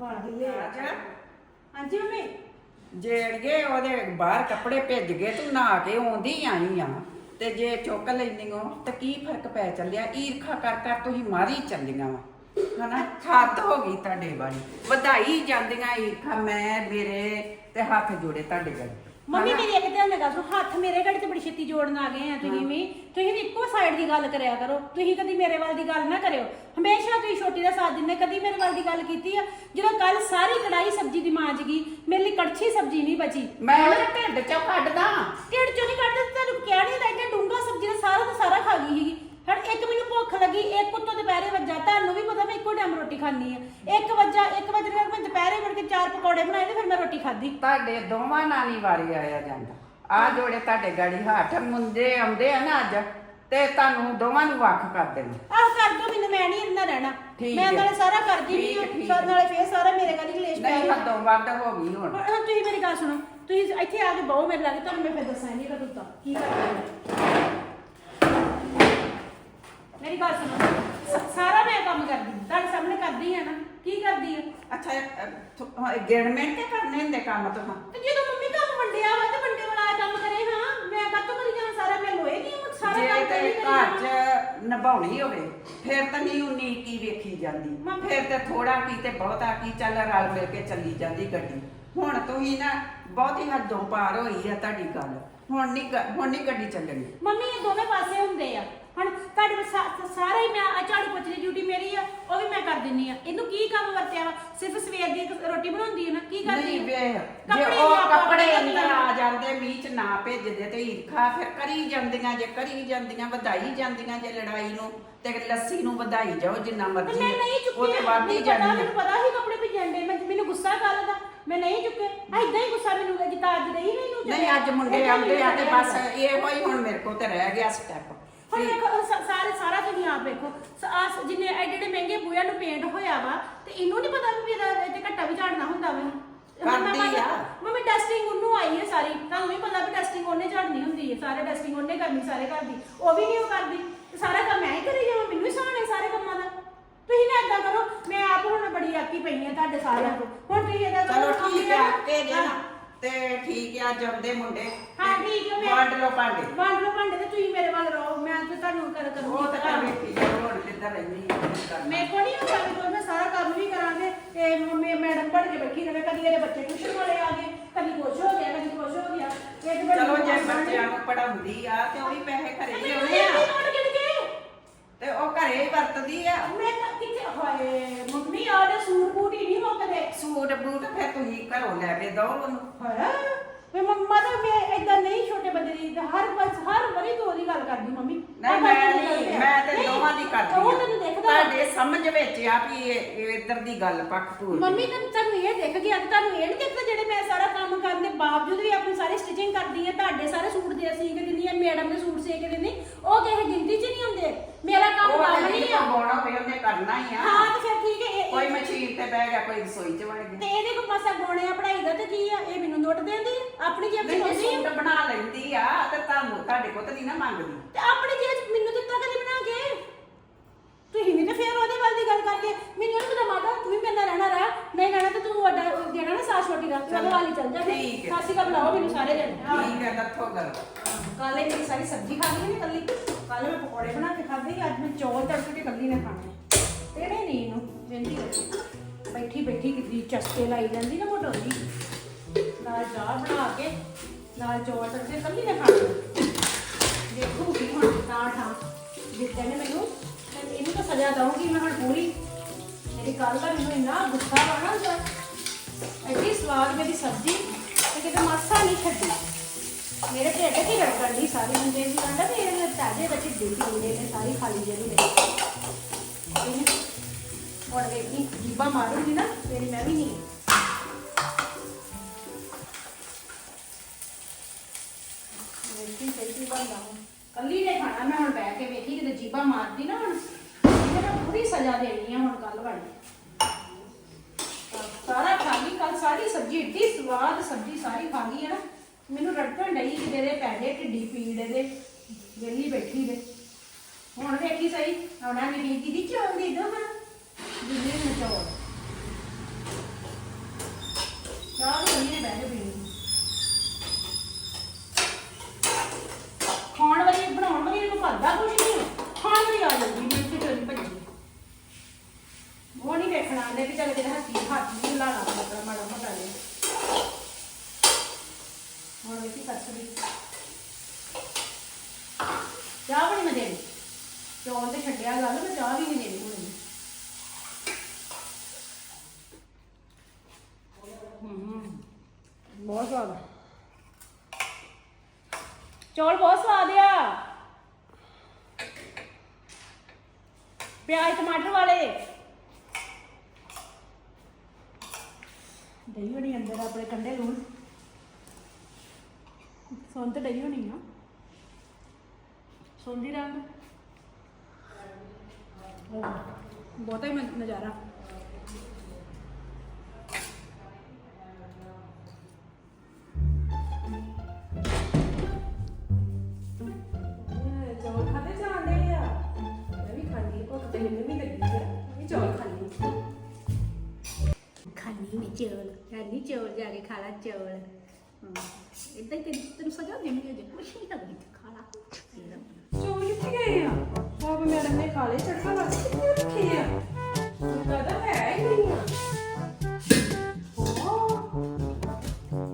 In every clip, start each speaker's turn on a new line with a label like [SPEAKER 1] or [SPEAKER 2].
[SPEAKER 1] ਵਾਹ ਹਿੱਲੇ
[SPEAKER 2] ਰਾਜ
[SPEAKER 1] ਹਾਂਜੀ ਮੰਮੀ।
[SPEAKER 2] ਜਿਹੜਗੇ ਉਹਦੇ ਬਾਹਰ ਕੱਪੜੇ ਭਿੱਜ ਗਏ ਤੂੰ ਨਹਾ ਕੇ ਆਉਂਦੀ ਆਈ ਆ। ਤੇ ਜੇ ਚੁੱਕ ਲੈਂਦੀ ਹੋ ਤਾਂ ਕੀ ਫ਼ਰਕ ਪੈ ਚੱਲਿਆ? ਈਰਖਾ ਕਰ ਕਰ ਤੁਸੀਂ ਮਾਰੀ ਚੱਲੀਆਂ ਵਾ। ਹਨਾ? ਹੱਥ ਹੋ ਗਈ ਤੁਹਾਡੇ ਵਾਲੀ। ਵਧਾਈ ਜਾਂਦੀਆਂ ਈਰਖਾ ਮੈਂ ਮੇਰੇ ਤੇ ਹੱਥ ਜੋੜੇ ਤੁਹਾਡੇ ਗਲ
[SPEAKER 1] ਮੰਮੀ ਮੇਰੀ ਇੱਕ ਧਿਆਨ ਨਾਲ ਗੱਲ ਸੁਣ ਹੱਥ ਮੇਰੇ ਘੜੀ ਤੇ ਬੜੀ ਛੇਤੀ ਜੋੜਨ ਆ ਗਏ ਆ ਤੁਸੀਂ ਵੀ। ਤੁਸੀਂ ਵੀ ਇੱਕੋ ਸਾਈਡ ਦੀ ਗੱਲ ਕਰਿਆ ਕਰੋ। ਤੁਸੀਂ ਕਦੀ ਮੇਰੇ ਵੱਲ ਦੀ ਗੱਲ ਨਾ ਕਰਿਓ। ਹਮੇਸ਼ਾ ਤੁਸੀਂ ਛੋਟੀ ਦਾ ਸਾਥ ਦਿੰਦੇ ਕਦੀ ਮੇਰੇ ਵੱਲ ਦੀ ਗੱਲ ਕੀਤੀ ਆ। ਜਦੋਂ ਕੱਲ ਸਾਰੀ ਕੜਾਈ ਸਬਜ਼ੀ ਦੀ ਮਾਂਜ ਗਈ ਮੇਰੇ ਲਈ ਕੜਛੀ ਸਬਜ਼ੀ ਨਹੀਂ ਬਚੀ।
[SPEAKER 2] ਮੈਂ ਉਹਦੇ ਢਿੱਡ ਚੋਂ ਕੱਢਦਾ।
[SPEAKER 1] ਢਿੱਡ ਚੋਂ ਨਹੀਂ ਕੱਢਦੇ ਤੁਹਾਨੂੰ ਕਿਹਾ ਨਹੀਂ ਲੱਗਿਆ ਡੂੰਗਾ ਸਬਜ਼ੀ ਦਾ ਸਾਰਾ ਦਾ ਸਾਰਾ ਖਾ ਗਈ ਸੀਗੀ। ਹੁਣ ਇੱਕ ਮੈਨੂੰ ਭੁੱਖ ਲੱਗੀ ਇੱਕ ਉੱਤੋਂ ਦੁਪਹਿਰੇ ਵੱਜਾ ਤੁਹਾਨੂੰ ਵੀ ਪਤਾ ਮੈਂ ਇੱਕੋ ਟਾਈਮ ਰੋਟੀ ਖਾਣੀ ਆ। ਇੱਕ ਵੱਜਾ ਇੱਕ ਵਜੇ ਫਿਰ ਮੈਂ ਦੁਪਹਿਰੇ ਵੜ ਕੇ ਚਾਰ ਪਕੌੜੇ ਬਣਾਏ ਤੇ ਫਿਰ ਮੈਂ ਰੋਟੀ ਖਾਧੀ।
[SPEAKER 2] ਤੁਹਾਡੇ ਦੋਵਾਂ ਨਾਲ ਵਾਰੀ ਆਇਆ ਜਾਂਦਾ। ਆ ਜੋੜੇ ਤੁਹਾਡੇ ਗਾੜੀ ਹੱਥ ਮੁੰਡੇ ਆਉਂਦੇ ਆ ਨਾ ਅੱਜ ਤੇ ਤੁਹਾਨੂੰ ਦੋਵਾਂ ਨੂੰ ਵੱਖ ਕਰ ਦੇਣਾ
[SPEAKER 1] ਆਹ ਕਰ ਦੋ ਮੈਨੂੰ ਮੈਂ ਨਹੀਂ ਇੰਨਾ ਰਹਿਣਾ।
[SPEAKER 2] ਠੀਕ
[SPEAKER 1] ਮੈਂ
[SPEAKER 2] ਹੈ।
[SPEAKER 1] ਨਾਲੇ ਸਾਰਾ ਕਰਦੀ
[SPEAKER 2] ਠੀਕ ਹੈ,
[SPEAKER 1] ਨਹੀਂ
[SPEAKER 2] ਠੀਕ
[SPEAKER 1] ਸਰ ਨਾਲੇ ਫੇਰ ਸਾਰਾ ਮੇਰੇ ਗਾਲੀ ਕਲੇਸ਼ ਪੈ
[SPEAKER 2] ਨਹੀਂ
[SPEAKER 1] ਗਿਆ।
[SPEAKER 2] ਹੱਦੋਂ ਵੱਧ ਹੋ ਗਈ ਹੁਣ।
[SPEAKER 1] ਹੁਣ ਹੁਣ ਤੁਸੀਂ ਮੇਰੀ ਗੱਲ ਸੁਣੋ ਤੁਸੀਂ ਇੱਥੇ ਆ ਕੇ ਬਹੁ ਮੇਰੇ ਲਾਗੇ ਤੁਹਾਨੂੰ ਮੈਂ ਫਿਰ ਦੱਸਾਂ ਨਹੀਂ ਕਦੋਂ ਕੀ ਕਰਨਾ। ਮੇਰੀ ਗੱਲ ਸੁਣੋ। ਸ- ਸਾਰਾ ਮੈਂ ਕੰਮ ਕਰਦੀ ਹਾਂ। ਤੁਹਾਡੇ ਸਾਹਮਣੇ ਕਰਦੀ ਹੈ ਨਾ। ਕੀ ਕਰਦੀ ਹੈ
[SPEAKER 2] ਅੱਛਾ ਗਿਣਮੈਂਟ ਕੇ ਕਰਨੇ ਹੁੰਦੇ ਕੰਮ ਤੋਂ
[SPEAKER 1] ਤੇ ਜਦੋਂ ਮੰਮੀ ਕੰਮ ਵੰਡਿਆ ਵਾ ਤੇ ਵੰਡੇ ਵਾਲਾ ਕੰਮ ਕਰੇ ਹਾਂ। ਮੈਂ ਕਾਹਤੋਂ ਕਰੀ ਜਾਵਾਂ? ਸਾਰਾ ਮੈਂ ਲੋਏ ਨਹੀਂ ਹਾਂ ਸਾਰਾ
[SPEAKER 2] ਜੇ
[SPEAKER 1] ਕੰਮ
[SPEAKER 2] ਤੇ
[SPEAKER 1] ਕਰੀ ਕਰੀ
[SPEAKER 2] ਘਰ
[SPEAKER 1] ਜਾਵਾਂ।
[SPEAKER 2] 'ਚ ਨਿਭਾਉਣੀ ਹੋਵੇ ਫਿਰ ਤਾਂ ਨਹੀਂ ਉਨੀ ਕੀ ਵੇਖੀ ਜਾਂਦੀ।
[SPEAKER 1] ਮੰਮੀ-
[SPEAKER 2] ਫਿਰ ਤੇ ਥੋੜਾ ਕੀ ਤੇ ਬਹੁਤਾ ਕੀ ਚੱਲ ਰਲ ਮਿਲ ਕੇ ਚੱਲੀ ਜਾਂਦੀ ਗੱਡੀ। ਹੁਣ ਤੁਸੀਂ ਨਾ ਬਹੁਤੀ ਹੱਦੋਂ ਪਾਰ ਹੋਈ ਆ ਤੁਹਾਡੀ ਗੱਲ। ਹੁਣ ਨਹੀਂ ਗ- ਹੁਣ ਨਹੀਂ ਗੱਡੀ ਚੱਲਣੀ।
[SPEAKER 1] ਮੰਮੀ ਇਹ ਦੋਵੇਂ ਪਾਸੇ ਹੁੰਦੇ ਆ। ਹੁਣ ਤੁਹਾਡੇ ਸਾ- ਸਾਰਾ ਹੀ ਮੈਂ ਆ ਝਾੜੂ ਪੋਚੇ ਦੀ ਡਿਊਟੀ ਮੇਰੀ ਆ ਉਹ ਵੀ ਮੈਂ ਕਰ ਦਿੰਨੀ ਆ। ਇਹਨੂੰ ਕੀ ਕੰਮ ਵਰਤਿਆ? ਵਾ ਸਿਰਫ ਸਵੇਰ ਦੀ ਇੱਕ ਰੋਟੀ ਬਣਾਉਂਦੀ ਹੈ ਨਾ ਕੀ ਕਰਦੀ
[SPEAKER 2] ਨਹੀਂ
[SPEAKER 1] ਹੈ?
[SPEAKER 2] ਵੇ ਜੇ
[SPEAKER 1] ਕੱਪੜੇ
[SPEAKER 2] ਉਹ
[SPEAKER 1] ਵੀ ਆਪਾਂ
[SPEAKER 2] ਕੱਪੜੇ
[SPEAKER 1] ਆਪਣੇ
[SPEAKER 2] ਅੰਦਰ ਆ ਜਾਂਦੇ ਮੀਂਹ ਚ ਨਾ ਭੇਜਦੇ ਤੇ ਈਰਖਾ ਫਿਰ ਕਰੀ ਜਾਂਦੀਆਂ ਜੇ ਕਰੀ ਜਾਂਦੀਆਂ ਵਧਾਈ ਜਾਂਦੀਆਂ ਜੇ ਲੜਾਈ ਨੂੰ ਤੇ ਲੱਸੀ ਨੂੰ ਵਧਾਈ ਜਾਓ ਜਿੰਨਾ
[SPEAKER 1] ਤੇ
[SPEAKER 2] ਮਰਜ਼ੀ
[SPEAKER 1] ਮੈਂ ਨਹੀਂ ਚੁੱਕੇ
[SPEAKER 2] ਉਹ ਤੇ ਵੱਧ
[SPEAKER 1] ਮੈਨੂੰ ਪਤਾ-
[SPEAKER 2] ਜਾਂਦੀਆਂ
[SPEAKER 1] ਮੈਨੂੰ ਪਤਾ ਸੀ ਕੱਪੜੇ ਭੇਜਣ ਦੇ। ਮੈਨੂੰ ਗੁੱਸਾ ਕਰ ਦਾ ਮੈਂ ਨਹੀਂ ਚੁੱਕੇ। ਐਦਾਂ ਹੀ ਗੁੱਸਾ ਮੈਨੂੰ ਜਿੱਦਾਂ ਅੱਜ ਨਹੀਂ ਮੈਨੂੰ
[SPEAKER 2] ਨਹੀਂ ਅੱਜ ਮੁੰਡੇ ਆਉਂਦੇ ਆ ਤੇ ਬਸ ਇਹੋ ਹੀ ਹੁਣ ਮੇਰੇ ਕੋਲ ਤੇ ਰਹਿ ਗਿਆ ਸਟੈਪ
[SPEAKER 1] ਹੁਣ ਵੇਖੋ ਸ- ਸਾਰੇ ਸਾਰਾ ਤੁਸੀਂ ਆਪ ਵੇਖੋ। ਸ- ਆਹ ਸ- ਜਿੰਨੇ ਐਡੇ ਐਡੇ ਮਹਿੰਗੇ ਬੂਹਿਆਂ ਨੂੰ ਪੇਂਟ ਹੋਇਆ ਵਾ ਤੇ ਇਹਨੂੰ ਨਹੀਂ ਪਤਾ ਵੀ ਇਹਦਾ ਤੇ ਘੱਟਾ ਵੀ ਝਾੜਨਾ ਹੁੰਦਾ ਵਾ।
[SPEAKER 2] ਕਰਦੀ ਆ।
[SPEAKER 1] ਮੰਮੀ ਡਸਟਿੰਗ ਉਹਨੂੰ ਆਈ ਹੈ ਸਾਰੀ। ਤੁਹਾਨੂੰ ਵੀ ਪਤਾ ਵੀ ਡਸਟਿੰਗ ਉਹਨੇ ਝਾੜਨੀ ਹੁੰਦੀ ਹੈ। ਸਾਰੇ ਡਸਟਿੰਗ ਉਹਨੇ ਕਰਨੀ ਸਾਰੇ ਘਰ ਦੀ। ਉਹ ਵੀ ਨਹੀਂ ਉਹ ਕਰਦੀ। ਤੇ ਸਾਰਾ ਕੰਮ ਮੈਂ ਹੀ ਕਰੀ ਜਾਵਾਂ। ਮੈਨੂੰ ਹੀ ਸਹਾਣਾ ਸਾਰੇ ਕੰਮਾਂ ਦਾ। ਤੁਸੀਂ ਨਾ ਏਦਾਂ ਕਰੋ ਮੈਂ ਆਪ ਹੁਣ ਬੜੀ ਆਕੀ ਪਈ ਆ ਤੁਹਾਡੇ ਸਾਰਿਆਂ ਤੋਂ। ਹੁਣ ਤੁਸੀਂ ਏਦਾਂ
[SPEAKER 2] ਚਲੋ ਠੀਕ ਆ ਤੇ ਨਾ। ਤੇ ਠੀਕ ਆ ਜੰਦੇ ਮੁੰਡੇ।
[SPEAKER 1] ਹਾਂ ਠੀਕ ਹੈ ਮੈਂ
[SPEAKER 2] ਵੰਡ ਲਓ ਭਾਂਡੇ।
[SPEAKER 1] ਵੰਡ ਲਓ ਭਾਂਡੇ ਤੇ ਤੁਸੀਂ ਮੇਰੇ ਵੱਲ ਰਹੋ ਮੈਂ ਤੇ ਤੁਹਾਨੂੰ ਕਰ ਕਰੂੰਗੀ
[SPEAKER 2] ਉਹ ਤਾਂ ਕਰ ਜਾਓ ਹੁਣ ਕਿੱਦਾਂ ਆ ਕੀ ਕਰਨਾ।
[SPEAKER 1] ਮੈਂ ਕੋਈ ਨਹੀਂ ਕਰ ਕੋਈ ਮੈਂ ਸਾਰਾ ਕੰਮ ਵੀ ਕਰਾਂਗੇ ਤੇ ਮੰਮੀ ਮੈਡਮ ਪੜ ਕੇ ਬੈਠੀ ਰਵੇ ਕਦੀ ਇਹਦੇ ਬੱਚੇ ਟਿਊਸ਼ਨ ਵਾਲੇ ਆ ਗਏ ਕਦੀ ਕੁਛ ਹੋ ਗਿਆ ਕਦੀ ਕੁਛ ਹੋ ਗਿਆ। ਇਹ ਤੇ
[SPEAKER 2] ਚਲੋ ਜੇ ਬੱਚਿਆਂ ਨੂੰ ਪੜਾਉਂਦੀ ਆ ਤੇ ਉਹ ਵੀ ਪੈਸੇ ਘਰੇ ਹੀ ਆਉਣੇ ਆ।
[SPEAKER 1] ਕੇ
[SPEAKER 2] ਤੇ ਉਹ ਘਰੇ ਹੀ ਵਰਤਦੀ ਆ।
[SPEAKER 1] ਮੈਂ ਹੋਏ ਮੰਮੀ ਆਦੇ ਸੂਟ ਬੂਟ ਹੀ ਨਹੀਂ ਮੁੱਕਦੇ।
[SPEAKER 2] ਸੂਟ ਬੂਟ ਫਿਰ ਤੁਸੀਂ ਘਰੋਂ ਲੈ ਕੇ ਦੋ ਉਹਨੂੰ।
[SPEAKER 1] ਹਾਂ ਵੇ ਮੰਮਾ ਤਾਂ ਮੈਂ ਏਦਾਂ ਨਹੀਂ ਛੋਟੇ ਬੰਦੇ ਦੀ ਹਰ ਬਸ ਹਰ ਵਾਰੀ ਤੋਂ ਉਹਦੀ ਗੱਲ ਕਰਦੀ ਮੰਮੀ।
[SPEAKER 2] ਨਹੀਂ ਮੈਂ ਨਹੀਂ
[SPEAKER 1] ਆ।
[SPEAKER 2] ਮੈਂ ਤੇ ਦੋਵਾਂ ਦੀ ਕਰਦੀ
[SPEAKER 1] ਉਹ ਤੈਨੂੰ ਦੇਖਦਾ।
[SPEAKER 2] ਤੁਹਾਡੇ ਸਮਝ ਵਿੱਚ ਆ ਵੀ ਇਹ ਇੱਧਰ ਦੀ ਗੱਲ ਪੱਕ ਪੂਰ
[SPEAKER 1] ਮੰਮੀ ਤਾਂ ਤੁਹਾਨੂੰ ਇਹ ਦਿਖ ਗਿਆ ਤੁਹਾਨੂੰ ਇਹ ਨਹੀਂ ਦਿਖਦਾ ਜਿਹੜੇ ਮੈਂ ਸਾਰਾ ਕੰਮ ਕਰਨ ਦੇ ਬਾਵਜੂਦ ਵੀ ਆਪਣੀ ਸਾਰੀ ਸਟਿਚਿੰਗ ਕਰਦੀ ਆ ਤੁਹਾਡੇ ਸਾਰੇ ਸੂਟ ਦੇ ਸੀ ਕੇ ਦਿੰਦੀ ਆ ਮੈਡਮ ਦੇ ਸੂਟ ਸੀ ਕੇ ਦਿੰਦੀ ਉਹ ਕਿਸੇ ਗਿਣਤੀ 'ਚ ਨਹੀਂ ਹੁੰਦੇ ਮੇਰਾ ਕੰਮ
[SPEAKER 2] ਉਹ
[SPEAKER 1] ਕੰਮ
[SPEAKER 2] ਨਹੀਂ
[SPEAKER 1] ਨਹੀਂ ਆ
[SPEAKER 2] ਪਾਉਣਾ ਹੋਵੇ ਉਹਨੇ ਕਰਨਾ ਹੀ ਆ।
[SPEAKER 1] ਹਾਂ ਤੇ ਫਿਰ ਠੀਕ ਹੈ ਇਹ-
[SPEAKER 2] ਕੋਈ
[SPEAKER 1] ਇਹ-
[SPEAKER 2] ਮਸ਼ੀਨ ਤੇ ਬਹਿ ਗਿਆ ਕੋਈ ਰਸੋਈ 'ਚ ਵੜ
[SPEAKER 1] ਤੇ
[SPEAKER 2] ਗਿਆ।
[SPEAKER 1] ਇਹਦੇ ਕੋ ਪਾਸਾ ਗੋਣੇ ਆ ਪੜਾਈ ਦਾ ਤੇ ਕੀ ਆ? ਇਹ ਮੈਨੂੰ ਨੋਟ ਦੇਂਦੀ ਆ? ਆਪਣੀ ਜੇਬ 'ਚ
[SPEAKER 2] ਨਹੀਂ
[SPEAKER 1] ਪਾਉਂਦੀ
[SPEAKER 2] ਸੂਟ
[SPEAKER 1] ਆ?
[SPEAKER 2] ਬਣਾ ਲੈਂਦੀ ਆ ਤੇ ਤੁਹਾਨੂੰ ਤੁਹਾਡੇ ਕੋਲ ਤਾਂ ਨਹੀਂ ਨਾ ਮੰਗਦੀ।
[SPEAKER 1] ਤੇ ਆਪਣੀ ਜੇਬ 'ਚ ਮੈਨੂੰ ਦਿੱਤਾ ਕਦੀ ਬਣਾ ਕੇ? ਤੁਸੀਂ ਵੀ ਤੇ ਫਿਰ ਉਹਦੇ ਵੱਲ ਦੀ ਗੱਲ ਕਰਕੇ ਮੈਨੂੰ ਨਹੀਂ ਪਤਾ ਮਾਤਾ ਤੂੰ ਵੀ ਮੇਰੇ ਨਾਲ ਰਹਿਣਾ ਰਹਿ। ਨਹੀਂ ਰਹਿਣਾ ਤੇ ਤੂੰ ਵੱਡਾ ਦੇਣਾ ਨਾ ਸਾਸ ਛੋਟੀ ਦਾ ਤੂੰ ਉਹਦੇ ਵੱਲ ਹੀ ਚੱਲ ਜਾ।
[SPEAKER 2] ਠੀਕ ਹੈ।
[SPEAKER 1] ਸਾਸੀ ਕਾ ਬੁਲਾਓ ਮੈਨੂੰ ਸਾਰੇ ਜਣੇ।
[SPEAKER 2] ਠੀਕ ਹੈ ਦੱਥੋ ਗੱਲ।
[SPEAKER 1] ਕਾਲੇ ਮੇਰੀ ਸਾਰੀ ਸਬਜ਼ੀ ਖਾ ਲਈ ਨੇ ਕੱਲੀ? ਕੱਲ ਮੈਂ ਪਕੌੜੇ ਬਣਾ ਕੇ ਖਾਦੇ ਅੱਜ ਮੈਂ ਚੌਲ ਤੜਕੇ ਕੇ ਕੱਲੀ ਨੇ ਖਾਣੇ। ਬੈਠੀ ਬੈਠੀ ਚਸਕੇ ਲਾਈ ਜਾਂਦੀ ਨਾ ਮੋਟੋਰੀ ਨਾਲ ਚਾਹ ਬਣਾ ਕੇ, ਨਾਲ ਚੌਲ ਤੜਕੇ ਕੱਲੀ ਨੇ ਖਾਣੇ ਦੇਖੋ ਕੀ ਹੁਣ ਤਾਂ ਠਾਂ ਜਿੱਤੇ ਨੇ ਮੈਨੂੰ। ਇਹਨੂੰ ਤਾਂ ਸਜ਼ਾ ਦਊਂਗੀ, ਮੈਂ ਹੁਣ ਪੂਰੀ। ਮੇਰੀ ਗੱਲ ਦਾ ਮੈਨੂੰ ਇੰਨਾ ਗੁੱਸਾ ਆਣਾ ਜਾ ਐਡੀ ਸਵਾਦ ਮੇਰੀ ਸਬਜ਼ੀ, ਤੇ ਕਿਤੇ ਮਾਸਾ ਨਹੀਂ ਛੱਡੀ। ਮੇਰੇ ਢਿੱਡ ਕੀ ਰੜਕਣ ਦੀ ਸਾਰੀ ਮੁੰਡੇ ਦੀ। ਕਹਿੰਦਾ ਵੀ ਇਹਦੇ ਤਾਜੇ ਵਿੱਚ ਡਿੱਗੀ ਹੁੰਦੇ ਨੇ ਸਾਰੀ ਖਾਲੀ ਜਿਹੜੀ ਮੇਰੇ ਹੁਣ ਵੇਖੀ ਜੀਬਾ ਮਾਰੂਗੀ ਨਾ ਤੇਰੀ ਮੈਂ ਵੀ ਨਹੀਂ। ਵੇਖੀ, ਸਹੀ ਕੀ ਬਣਦਾ ਕੱਲੀ ਨੇ ਖਾਣਾ, ਮੈਂ ਹੁਣ ਬਹਿ ਕੇ ਵੇਖੀ, ਕਿਤੇ ਜੀਬਾ ਮਾਰਦੀ ਨਾ ਹੁਣ। ਇਹਨੇ ਮੈਂ ਪੂਰੀ ਸਜ਼ਾ ਦੇਣੀ ਆ ਹੁਣ ਕੱਲ ਵਾਲੀ। ਸਾਰਾ ਖਾ ਗਈ ਕੱਲ ਸਾਰੀ ਸਬਜ਼ੀ ਏਡੀ ਸਵਾਦ ਸਬਜ਼ੀ ਸਾਰੀ ਖਾ ਗਈ ਹੈ ਨਾ। ਮੈਨੂੰ ਰੜਕਣ ਡਈ ਕਿ ਤੇਰੇ ਪੈਦੇ ਢਿੱਡੀ ਪੀੜ ਇਹਦੇ ਵਿਹਲੀ ਬੈਠੀ ਦੇ। ਹੁਣ ਵੇਖੀ ਸਹੀ, ਆਉਣਾ ਨਹੀਂ ਦੀਦੀ ਚੌਲ ਦੋ ਹਾਂ Bilir mi cevap? Çağır. ਪਿਆਜ਼ ਟਮਾਟਰ ਵਾਲੇ। ਦਹੀਂ ਬਣੀ ਅੰਦਰ ਆਪਣੇ ਕੰਡੇ ਲੂਣ ਸੌਂ ਤੇ ਦਹੀਂ ਹੋਣੀ ਆ। ਸੌਂਦੀ ਰੰਗ ਬਹੁਤਾ ਹੀ ਨਜ਼ਾਰਾ। ਚੌਲ ਖਾਣੀ ਚੌਲ ਜਾ ਕੇ ਖਾ ਲਾ, ਚੌਲ। ਇਦਾਂ ਹੀ ਤੈਨੂੰ ਤੈਨੂੰ ਸਜ਼ਾ ਦੇਣੀ ਜੇ। ਕੁਛ ਨਹੀਂ ਕਰਨੀ ਖਾ ਲਾ।
[SPEAKER 3] ਚੌਲ ਕਿੱਥੇ ਗਏ ਆ? ਬਾਬਾ ਮੈਡਮ ਨੇ ਖਾ ਚੜਕਾ ਲਾ ਕੇ ਕਿੱਥੇ ਰੱਖੇ ਆ? ਮੈਨੂੰ ਹੈ ਹੀ ਨਹੀਂ ਆ।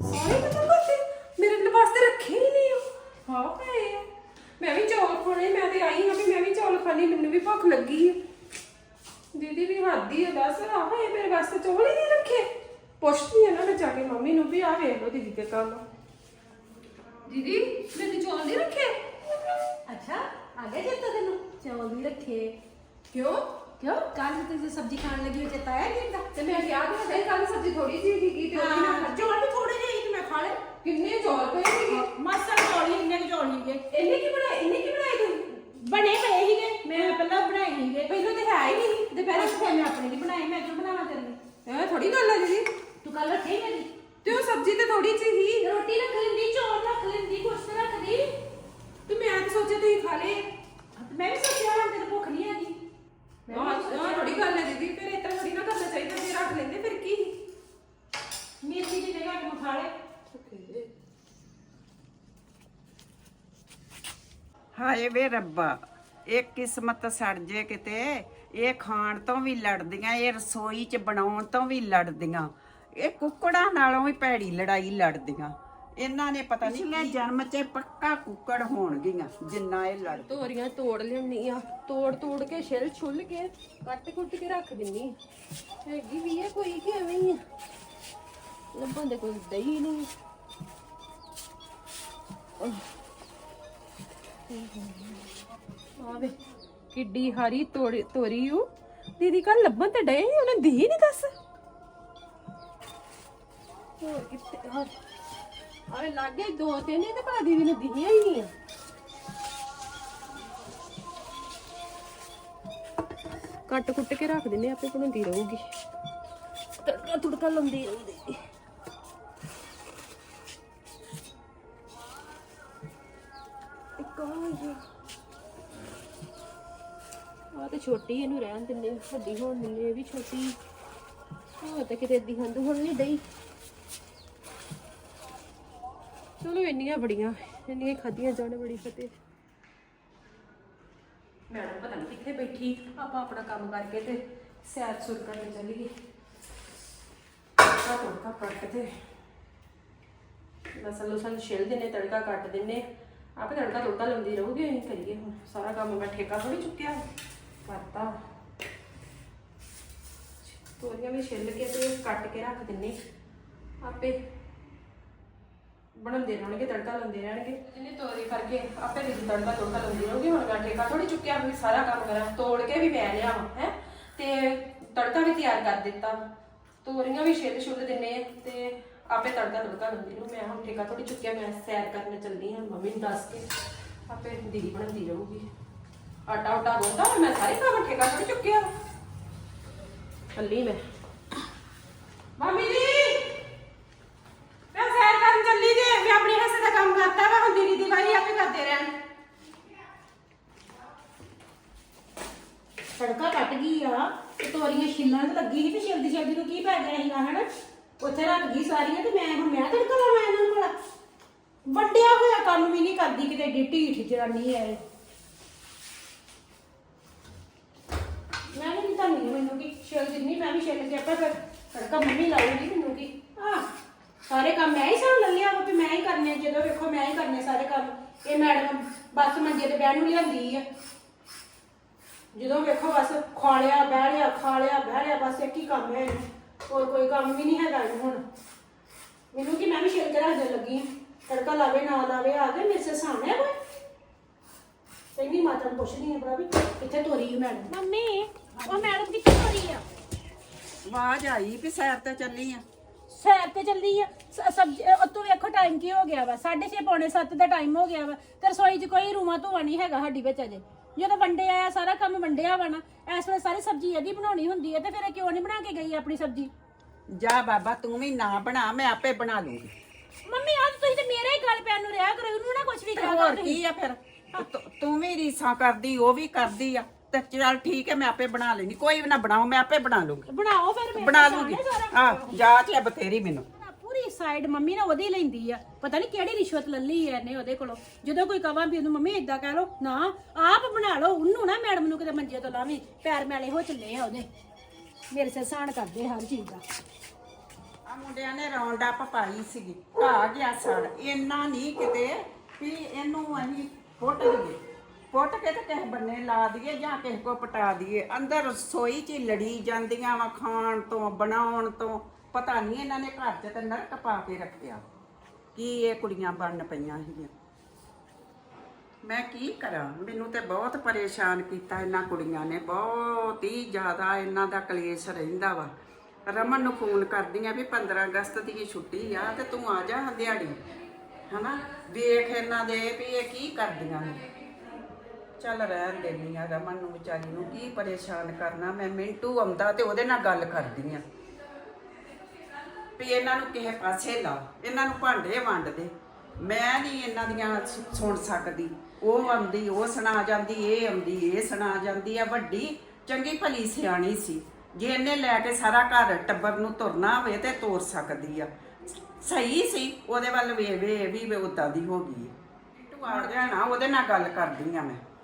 [SPEAKER 3] ਸਾਰੇ ਕਿੱਥੇ ਬੱਚੇ ਮੇਰੇ ਵਾਸਤੇ ਰੱਖੇ ਹੀ ਨਹੀਂ ਆ। ਹਾਂ, ਪਏ ਆ। ਮੈਂ ਵੀ ਚੌਲ ਖਾਣੇ, ਮੈਂ ਤੇ ਆਈ ਹਾਂ ਵੀ ਮੈਂ ਵੀ ਚੌਲ ਖਾਣੀ ਮੈਨੂੰ ਵੀ ਭੁੱਖ ਲੱਗੀ ਹੈ ਦੀਦੀ ਵੀ ਹੱਦੀ ਹੈ ਬਸ ਆਹ ਇਹ ਮੇਰੇ ਵਾਸਤੇ ਚੌਲ ਹੀ ਨਹੀਂ ਰੱਖੇ? ਪੁੱਛਦੀ ਆ ਨਾ ਮੈਂ ਜਾ ਕੇ ਮੰਮੀ ਨੂੰ ਵੀ ਆ ਵੇਖ ਲਓ ਦੀਦੀ ਦੇ ਕੰਮ। ਦੀਦੀ ਮੈਨੂੰ ਚੌਲ ਨਹੀਂ ਰੱਖੇ?
[SPEAKER 1] ਅੱਛਾ ਆ ਗਿਆ ਚੇਤਾ ਤੈਨੂੰ? ਚੌਲ ਵੀ ਰੱਖੇ।
[SPEAKER 3] ਕਿਉਂ?
[SPEAKER 1] ਕਿਉਂ? ਕੱਲ ਤੇ ਜੇ ਸਬਜ਼ੀ ਖਾਣ ਲੱਗੀ ਹੋ ਚੇਤਾ ਆਇਆ ਨਹੀਂ
[SPEAKER 3] ਤੇ ਮੈਂ ਕਿਹਾ ਕਿ ਮੈਂ ਕੱਲ ਸਬਜ਼ੀ ਥੋੜੀ ਜਿਹੀ ਸੀਗੀ ਤੇ ਉਹ ਵੀ ਨਾ
[SPEAKER 1] ਹਾਂ ਚੌਲ ਵੀ ਥੋੜੇ ਜਿਹੇ ਸੀ ਮੈਂ ਖਾ ਲਏ।
[SPEAKER 3] ਕਿੰਨੇ ਚੌਲ ਪਏ ਸੀਗੇ?
[SPEAKER 1] ਮਾਸਾ ਚੌਲ ਹੀ ਇੰਨੇ ਕੁ ਚੌਲ ਸੀਗੇ।
[SPEAKER 3] ਇਹਨੇ ਕੀ ਬਣਾਇਆ ਇਹਨੇ ਕੀ ਬਣਾਇਆ ਤੂੰ
[SPEAKER 1] ਬਣੇ ਪਏ ਸੀਗੇ। ਮੈਂ ਪਹਿਲਾਂ ਬਣਾਏ ਸੀਗੇ।
[SPEAKER 3] ਪਹਿਲਾਂ ਤੇ ਹੈ ਹੀ ਨਹੀਂ ਦੁਪਹਿਰੇ
[SPEAKER 1] ਮੈਂ ਆਪਣੇ ਲਈ ਬਣਾਏ ਮੈਂ ਕਿਉਂ ਬਣਾਵਾਂ ਤੇਰੇ ਲਈ?
[SPEAKER 3] ਇਹ ਥੋੜੀ ਗੱਲ ਹੈ ਦੀਦੀ।
[SPEAKER 1] ਤੂੰ ਕੱਲ ਰੱਖੇ ਮੇਰੀ?
[SPEAKER 3] ਤੇ ਉਹ ਸਬਜ਼ੀ ਤੇ ਥੋੜੀ ਜਿਹੀ ਸੀ।
[SPEAKER 1] ਰੋਟੀ ਰੱਖ ਲੈਂਦੀ ਚੌਲ ਰੱਖ ਲੈਂਦੀ ਕੁਛ ਤੇ ਰੱਖਦੀ
[SPEAKER 3] ਤੇ ਮੈਂ ਤਾਂ ਸੋਚਿਆ ਤੁਸੀਂ ਖਾ ਲਏ।
[SPEAKER 1] ਮੈਂ ਵੀ ਸੋਚਿਆ ਹਾਂ ਤੇਰੇ ਭੁੱਖ ਨਹੀਂ ਹੈਗੀ। ਮੈਂ
[SPEAKER 3] ਹਾਂ
[SPEAKER 1] ਵੀ ਸੋਚਿਆ
[SPEAKER 3] ਥੋੜੀ ਗੱਲ ਹੈ ਦੀਦੀ ਫਿਰ ਇਤਨਾ ਥੋੜੀ ਨਾ ਕਰਨਾ ਚਾਹੀਦਾ ਜੇ ਰੱਖ ਲੈਂਦੇ ਫਿਰ ਕੀ?
[SPEAKER 1] ਮੇਥੀ ਦੀ ਜਗ੍ਹਾ ਤੂੰ ਖਾ ਲੈ।
[SPEAKER 2] ਹਾਏ ਵੇ ਰੱਬਾ ਇਹ ਕਿਸਮਤ ਸੜ ਜੇ ਕਿਤੇ। ਇਹ ਖਾਣ ਤੋਂ ਵੀ ਲੜਦੀਆਂ ਇਹ ਰਸੋਈ 'ਚ ਬਣਾਉਣ ਤੋਂ ਵੀ ਲੜਦੀਆਂ। ਇਹ ਕੁੱਕੜਾਂ ਨਾਲੋਂ ਵੀ ਭੈੜੀ ਲੜਾਈ ਲੜਦੀਆਂ। ਇਹਨਾਂ ਨੇ ਪਤਾ ਨਹੀਂ ਪਿਛਲੇ ਜਨਮ 'ਚ ਪੱਕਾ ਕੁੱਕੜ ਹੋਣਗੀਆਂ ਜਿੰਨਾ ਇਹ ਲੜ
[SPEAKER 3] ਤੋਰੀਆਂ ਤੋੜ ਲਿਆਉਣੀ ਆ ਤੋੜ ਤੋੜ ਕੇ ਛਿਲ ਛੁੱਲ ਕੇ ਕੱਟ ਕੁੱਟ ਕੇ ਰੱਖ ਦਿੰਨੀ ਹੈਗੀ ਵੀ ਇਹ ਕੋਈ ਕਿ ਐਵੇਂ ਹੀ ਆ। ਲੱਭਣ ਦੇ ਕੋਈ ਦਹੀਂ ਨਹੀਂ। ਆਵੇ ਕਿੱਡੀ ਹਰੀ ਤੋੜੀ ਤੋਰੀ ਉਹ ਦੀਦੀ ਕੱਲ ਲੱਭਣ ਤੇ ਡਏ ਸੀ, ਉਹਨੇ ਦੀ ਨਹੀਂ ਦੱਸ। ਹੋਰ ਕਿੱਥੇ ਹਾਂ ਲੱਗੇ ਦੋ ਤਿੰਨ ਹੀ ਤੇ ਭਲਾ ਦੀਦੀ ਨੇ ਦਿਖੀਆਂ ਹੀ ਨਹੀਂ ਆ। ਕੱਟ ਕੁੱਟ ਕੇ ਰੱਖ ਦਿੰਨੇ ਆਪੇ ਬਣਾਉਂਦੀ ਰਹੂਗੀ। ਤੜਕਾ ਤੁੜਕਾ ਲਾਉਂਦੀ ਰਹੂਗੀ। ਇੱਕ ਆ ਤੇ ਛੋਟੀ ਇਹਨੂੰ ਰਹਿਣ ਦਿੰਦੇ ਵੱਡੀ ਹੋਣ ਦਿੰਦੇ ਇਹ ਵੀ ਛੋਟੀ। ਹੋਰ ਤਾਂ ਕਿਤੇ ਦੀ ਹੰਦ ਹੁਣ ਨਹੀਂ ਡਈ ਚਲੋ ਇੰਨੀਆਂ ਬੜੀਆਂ, ਇੰਨੀਆਂ ਖਾਧੀਆਂ ਜਾਣ ਬੜੀ ਫਤਿਹ। ਮੈਡਮ ਪਤਾ ਨਹੀਂ ਕਿੱਥੇ ਬੈਠੀ, ਆਪਾਂ ਆਪਣਾ ਕੰਮ ਕਰਕੇ ਤੇ ਸੈਰ ਸੁਰ ਕਰਨ ਚਲੀ ਗਈ ਤੜਕਾ ਤੜਕਾ ਕੱਟ ਤੇ ਲਸਣ ਲਸਣ ਛਿਲ ਦਿੰਨੇ, ਤੜਕਾ ਕੱਟ ਦਿੰਨੇ। ਆਪੇ ਤੜਕਾ ਤੜਕਾ ਲਾਉਂਦੀ ਰਹੂਗੀ, ਅਸੀਂ ਕਰੀਏ ਹੁਣ। ਸਾਰਾ ਕੰਮ ਮੈਂ ਠੇਕਾ ਥੋੜੀ ਚੁੱਕਿਆ, ਕਰਤਾ। ਤੋਰੀਆਂ ਵੀ ਛਿੱਲ ਕੇ ਤੇ ਕੱਟ ਕੇ ਰੱਖ ਦਿੰਨੇ। ਆਪੇ ਬਣਾਉਂਦੇ ਰਹਿਣਗੇ, ਤੜਕਾ ਲਾਉਂਦੇ ਰਹਿਣਗੇ। ਇਹਨੇ ਤੋਰੀ ਕਰਕੇ ਆਪੇ ਦੀ ਤੜਕਾ ਤੜਕਾ ਲਾਉਂਦੀ ਰਹੂਗੀ, ਹੁਣ ਮੈਂ ਠੇਕਾ ਥੋੜੀ ਚੁੱਕਿਆ ਵੀ ਸਾਰਾ ਕੰਮ ਕਰਾਂ, ਤੋੜ ਕੇ ਵੀ ਮੈਂ ਲਿਆ ਹੈ। ਤੇ ਤੜਕਾ ਵੀ ਤਿਆਰ ਕਰ ਦਿੱਤਾ। ਤੋਰੀਆਂ ਵੀ ਛਿੱਲ ਛੁੱਲ ਦਿੰਨੇ ਤੇ ਆਪੇ ਤੜਕਾ ਤੜਕਾ ਲਾਉਂਦੀ ਰਹੂ। ਮੈਂ ਹੁਣ ਠੇਕਾ ਥੋੜੀ ਚੁੱਕਿਆ, ਮੈਂ ਸੈਰ ਕਰਨ ਚੱਲਦੀ ਹਾਂ, ਮੰਮੀ ਨੂੰ ਦੱਸ ਕੇ। ਆਪੇ ਦੀਦੀ ਬਣਾਉਂਦੀ ਰਹੂਗੀ। ਆਟਾ ਉਟਾ ਗੁੰਦਾ ਮੈਂ ਸਾਰੇ ਕੰਮ ਠੇਕਾ ਥੋੜੀ ਚੁੱਕਿਆ। ਕੱਲੀ ਮੈਂ ਮੰਮੀ ਜੀ ਮੈਂ ਸੈਰ ਕਰਨ ਚੱਲੀ ਜੇ ਮੈਂ ਆਪਣੇ ਹਿੱਸੇ ਦਾ ਕੰਮ ਕਰਤਾ ਵਾ ਹੁਣ ਦੀਦੀ ਦੀ ਵਾਰੀ ਆਪੇ ਕਰਦੇ ਰਹਿਣ
[SPEAKER 1] ਤੜਕਾ ਕੱਟ ਗਈ ਆ ਤੇ ਤੋਰੀਆਂ ਛਿੱਲਣ ਤੇ ਲੱਗੀ ਸੀ ਤੇ ਛਿਲਦੀ ਛਿਲਦੀ ਨੂੰ ਕੀ ਪੈ ਗਿਆ ਸੀਗਾ, ਹਨਾ? ਉੱਥੇ ਰੱਖ ਗਈ ਸਾਰੀਆਂ ਤੇ ਮੈਂ ਹੁਣ ਮੈਂ ਤੜਕਾ ਲਾਵਾਂ ਇਹਨਾਂ ਨੂੰ ਵੱਡਿਆ ਹੋਇਆ ਕੰਮ ਵੀ ਨਹੀਂ ਕਰਦੀ ਕਿਤੇ, ਏਡੀ ਢੀਠ ਜਰਾਨੀ ਐ ਮੈਂ ਨਹੀਂ ਤਾਂ ਨਹੀਂ ਮੈਨੂੰ ਕੀ ਛੇਲ ਜਿੰਨੀ ਮੈਂ ਵੀ ਛੇਲ ਕੇ ਆਪੇ ਤੜਕਾ ਮੰਮੀ ਲਾਉਗੀ ਮੈਨੂੰ ਕੀ। ਆ, ਸਾਰੇ ਕੰਮ ਮੈਂ ਹੀ ਸਾਂ ਲੱਲਿਆ ਵਾ ਵੀ ਮੈਂ ਹੀ ਕਰਨੇ ਜਦੋਂ ਵੇਖੋ ਮੈਂ ਹੀ ਕਰਨੇ ਸਾਰੇ ਕੰਮ। ਇਹ ਮੈਡਮ ਬਸ ਮੰਜੇ ਤੇ ਬਹਿਣ ਨੂੰ ਲਿਆਂਦੀ ਆ। ਜਦੋਂ ਵੇਖੋ ਬਸ ਖਾ ਲਿਆ ਬਹਿ ਲਿਆ ਖਾ ਲਿਆ ਬਹਿ ਲਿਆ ਬਸ ਇੱਕ ਹੀ ਕੰਮ ਹੈ ਇਹਨੂੰ। ਹੋਰ ਕੋਈ ਕੰਮ ਵੀ ਨਹੀਂ ਹੈਗਾ ਇਹਨੂੰ ਹੁਣ। ਮੈਨੂੰ ਕਿ ਮੈਂ ਵੀ ਛੇਲ ਕੇ ਰੱਖ ਦੇ ਲੱਗੀ। ਤੜਕਾ ਲਾਵੇ ਨਾ ਲਾਵੇ ਆ ਗਏ ਮੇਰੇ ਸੇ ਸਾਹਮਣੇ ਕੋਈ? ਤੈਨੂੰ ਮਾਤਾ ਨੂੰ ਪੁੱਛਦੀ ਆ ਭਰਾ ਵੀ ਕਿੱਥੇ ਤੋਰੀ ਹੈ ਮੈਡਮ ਮੰਮੀ ਉਹ ਮੈਡਮ ਕਿੱਥੇ ਤੋਰੀ ਆ?
[SPEAKER 2] ਆਵਾਜ਼ ਆਈ ਵੀ ਸੈਰ ਤੇ ਚੱਲੀ ਆ।
[SPEAKER 1] ਸੈਰ ਤੇ ਚੱਲੀ ਆ। ਸ- ਸਬਜ਼ੀ ਵੇਖੋ ਟਾਈਮ ਕੀ ਹੋ ਗਿਆ ਵਾ। 6:30 ਪੌਣੇ 7 ਦਾ ਟਾਈਮ ਹੋ ਗਿਆ ਵਾ। ਤੇ ਰਸੋਈ 'ਚ ਕੋਈ ਰੂਮਾ ਧੋਆ ਨਹੀਂ ਹੈਗਾ ਸਾਡੀ ਵਿੱਚ ਅਜੇ। ਜਦੋਂ ਵੰਡੇ ਆਇਆ ਸਾਰਾ ਕੰਮ ਵੰਡਿਆ ਵਾ ਨਾ ਇਸ ਵੇਲੇ ਸਾਰੀ ਸਬਜ਼ੀ ਇਹਦੀ ਬਣਾਉਣੀ ਹੁੰਦੀ ਹੈ ਤੇ ਫਿਰ ਇਹ ਕਿਉਂ ਨਹੀਂ ਬਣਾ ਕੇ ਗਈ ਆਪਣੀ ਸਬਜ਼ੀ?
[SPEAKER 2] ਜਾ ਬਾਬਾ ਤੂੰ ਵੀ ਨਾ ਬਣਾ ਮੈਂ ਆਪੇ ਬਣਾ ਲੂੰਗੀ।
[SPEAKER 1] ਮੰਮੀ ਅੱਜ ਤੁਸੀਂ ਤੇ ਮੇਰੇ ਹੀ ਗੱਲ ਪੈਣ ਨੂੰ ਰਿਹਾ ਕਰੋ ਉਹਨੂੰ ਨਾ ਕੁਝ ਵੀ
[SPEAKER 2] ਤੇ ਹੋਰ
[SPEAKER 1] ਕਰੋ
[SPEAKER 2] ਕੀ ਆ ਫਿਰ? ਤੂੰ- ਤੂੰ ਵੀ ਰੀਸਾਂ ਕਰਦੀ ਉਹ ਵੀ ਕਰਦੀ ਆ। ਤੇ ਚੱਲ ਠੀਕ ਹੈ ਮੈਂ ਆਪੇ ਬਣਾ ਲੈਣੀ ਕੋਈ ਵੀ ਨਾ ਬਣਾਓ ਮੈਂ ਆਪੇ ਬਣਾ ਲੂੰਗੀ।
[SPEAKER 1] ਬਣਾਓ ਫਿਰ ਮੇਰੇ
[SPEAKER 2] ਬਣਾ ਲੂੰਗੀ। ਆ ਜਾਚ ਹੈ ਬਥੇਰੀ ਮੈਨੂੰ।
[SPEAKER 1] ਪੂਰੀ ਸਾਈਡ ਮੰਮੀ ਨਾ ਉਹਦੀ ਲੈਂਦੀ ਆ। ਪਤਾ ਨਹੀਂ ਕਿਹੜੀ ਰਿਸ਼ਵਤ ਲੱਲੀ ਐ ਇਹਨੇ ਉਹਦੇ ਕੋਲੋਂ। ਜਦੋਂ ਕੋਈ ਕਵਾਂ ਵੀ ਉਹਨੂੰ, ਮੰਮੀ ਇਦਾਂ ਕਹਿ ਲੋ ਨਾ, ਆਪ ਬਣਾ ਲਓ, ਉਹਨੂੰ ਨਾ ਮੈਡਮ ਨੂੰ ਕਿਤੇ ਮੰਜੇ ਤੋਂ ਲਾਵੀਂ। ਪੈਰ ਮੈਲੇ ਹੋ ਚੱਲੇ ਆ ਉਹਦੇ। ਮੇਰੇ ਸਿਰ ਸਾਨ ਕਰਦੇ ਹਰ ਚੀਜ਼ ਦਾ।
[SPEAKER 2] ਆ ਮੁੰਡਿਆਂ ਨੇ ਰੌਂਡ ਅਪ ਪਾਈ ਸੀਗੀ ਘਾ ਗਿਆ ਸੜ। ਇੰਨਾ ਨਹੀਂ ਕਿਤੇ ਵੀ ਇਹਨੂੰ ਅਸੀਂ ਫੁੱਟ ਦਈਏ। ਫੁੱਟ ਕੇ ਤੇ ਕਿਸੇ ਬੰਨੇ ਲਾ ਦਈਏ ਜਾਂ ਕਿਸੇ ਕੋ ਪਟਾ ਦਈਏ। ਅੰਦਰ ਰਸੋਈ 'ਚ ਹੀ ਲੜੀ ਜਾਂਦੀਆਂ ਵਾ ਖਾਣ ਤੋਂ, ਬਣਾਉਣ ਤੋਂ। ਪਤਾ ਨਹੀਂ ਇਹਨਾਂ ਨੇ ਘਰ 'ਚ ਤੇ ਨਰਕ ਪਾ ਕੇ ਰੱਖਿਆ। ਕੀ ਇਹ ਕੁੜੀਆਂ ਬਣ ਪਈਆਂ ਸੀਗੀਆਂ? ਮੈਂ ਕੀ ਕਰਾਂ? ਮੈਨੂੰ ਤੇ ਬਹੁਤ ਪਰੇਸ਼ਾਨ ਕੀਤਾ ਇਹਨਾਂ ਕੁੜੀਆਂ ਨੇ। ਬਹੁਤ ਹੀ ਜ਼ਿਆਦਾ ਇਹਨਾਂ ਦਾ ਕਲੇਸ਼ ਰਹਿੰਦਾ ਵਾ। ਰਮਨ ਨੂੰ ਫੋਨ ਕਰਦੀਆਂ ਵੀ 15 ਅਗਸਤ ਦੀ ਛੁੱਟੀ ਆ ਤੇ ਤੂੰ ਆ ਜਾ ਦਿਹਾੜੀ। ਹਨਾ? ਵੇਖ ਇਹਨਾਂ ਦੇ ਵੀ ਇਹ ਕੀ ਕਰਦੀਆਂ ਨੇ। ਚੱਲ ਰਹਿਣ ਦੇਣੀ ਆ ਰਮਨ ਨੂੰ ਵਿਚਾਰੀ ਨੂੰ। ਕੀ ਪਰੇਸ਼ਾਨ ਕਰਨਾ? ਮੈਂ ਮਿੰਟੂ ਆਉਂਦਾ ਤੇ ਉਹਦੇ ਨਾਲ ਗੱਲ ਕਰਦੀ ਆ। ਵੀ ਇਹਨਾਂ ਨੂੰ ਕਿਸੇ ਪਾਸੇ ਲਾ ਇਹਨਾਂ ਨੂੰ ਭਾਂਡੇ ਵੰਡ ਦੇ ਮੈਂ ਨਹੀਂ ਇਹਨਾਂ ਦੀਆਂ ਸੁ- ਸੁਣ ਸਕਦੀ। ਉਹ ਆਉਂਦੀ ਉਹ ਸੁਣਾ ਜਾਂਦੀ ਇਹ ਆਉਂਦੀ ਇਹ ਸੁਣਾ ਜਾਂਦੀ ਆ। ਵੱਡੀ ਚੰਗੀ ਭਲੀ ਸਿਆਣੀ ਸੀ। ਜੇ ਇਹਨੇ ਲੈ ਕੇ ਸਾਰਾ ਘਰ ਟੱਬਰ ਨੂੰ ਤੁਰਨਾ ਹੋਵੇ ਤੇ ਤੋਰ ਸਕਦੀ ਆ। ਸਹੀ ਸੀ ਉਹਦੇ ਵੱਲ ਵੇ ਵੇ ਉਦਾਂ ਦੀ ਹੋ ਗਈ। ਆ ਗਿਆ ਨਾ ਉਹਦੇ ਨਾਲ ਗੱਲ ਕਰਦੀ ਆ ਮੈਂ।